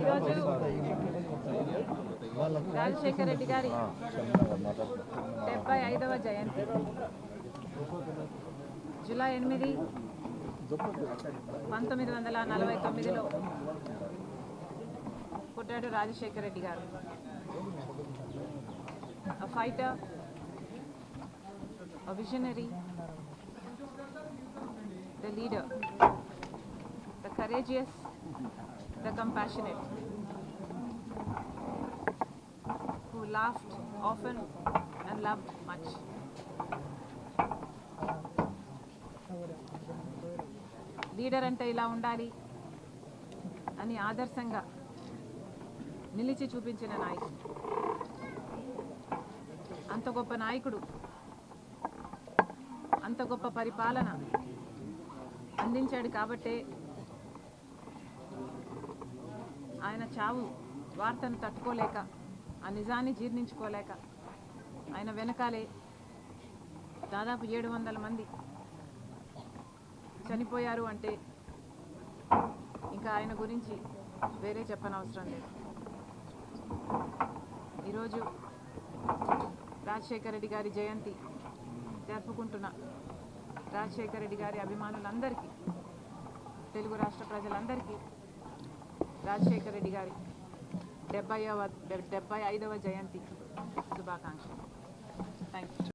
ఈరోజు రాజశేఖర రెడ్డి గారి డెబ్బై ఐదవ జయంతి. జూలై ఎనిమిది పంతొమ్మిది వందల నలభై తొమ్మిదిలో పుట్టాడు రాజశేఖర రెడ్డి గారు. A fighter, a visionary, the leader, the courageous, the compassionate, who laughed often and loved much. Leader అంటే ఇలా ఉండాలి అని ఆదర్శంగా నిలిచి చూపించిన నాయకుడు అంత గొప్ప నాయకుడు అంత గొప్ప పరిపాలన అందించాడు కాబట్టే ఆయన చావు వార్తను తట్టుకోలేక ఆ నిజాన్ని జీర్ణించుకోలేక ఆయన వెనకాలే దాదాపు ఏడు వందల మంది చనిపోయారు అంటే ఇంకా ఆయన గురించి వేరే చెప్పనవసరం లేదు. ఈరోజు రాజశేఖర రెడ్డి గారి జయంతి జరుపుకుంటున్న రాజశేఖర రెడ్డి గారి అభిమానులందరికీ తెలుగు రాష్ట్ర ప్రజలందరికీ రాజశేఖర రెడ్డి గారి డెబ్బైవ డెబ్బై ఐదవ జయంతి శుభాకాంక్షలు. Thank you